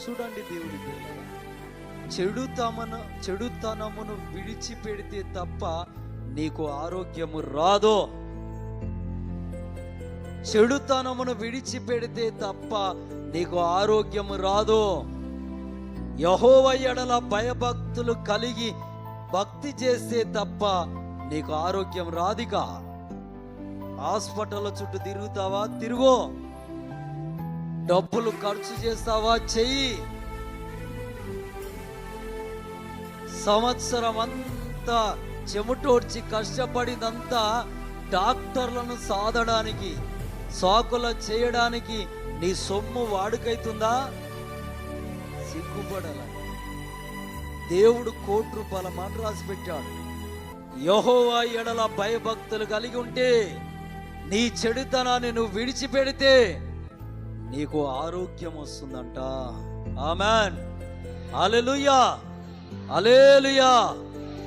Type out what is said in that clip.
చూడండి దేవుని పిల్లరా చెడుతమను చెడుతనమును విడిచిపెడితే తప్ప నీకు ఆరోగ్యము రాదు. చెడుతనమును విడిచిపెడితే తప్ప నీకు ఆరోగ్యము రాదు. యహోవ ఎడల భయభక్తులు కలిగి భక్తి చేస్తే తప్ప నీకు ఆరోగ్యం రాదిగా. హాస్పిటల్ చుట్టూ తిరుగుతావా? తిరుగు. డబ్బులు ఖర్చు చేస్తావా? చెయ్యి. సంవత్సరం అంతా చెమటోడ్చి కష్టపడినంతా డాక్టర్లను సాధడానికి సాకుల చేయడానికి నీ సొమ్ము వాడుకైతుందా? సిగ్గుపడాల. దేవుడు కోటి రూపాయల మాట రాసి పెట్టాడు. యహోవా ఎడల భయభక్తులు కలిగి ఉంటే నీ చెడుతనాన్ని నువ్వు విడిచిపెడితే నీకు ఆరోగ్యం వస్తుందంట. ఆమెన్. Hallelujah alleluia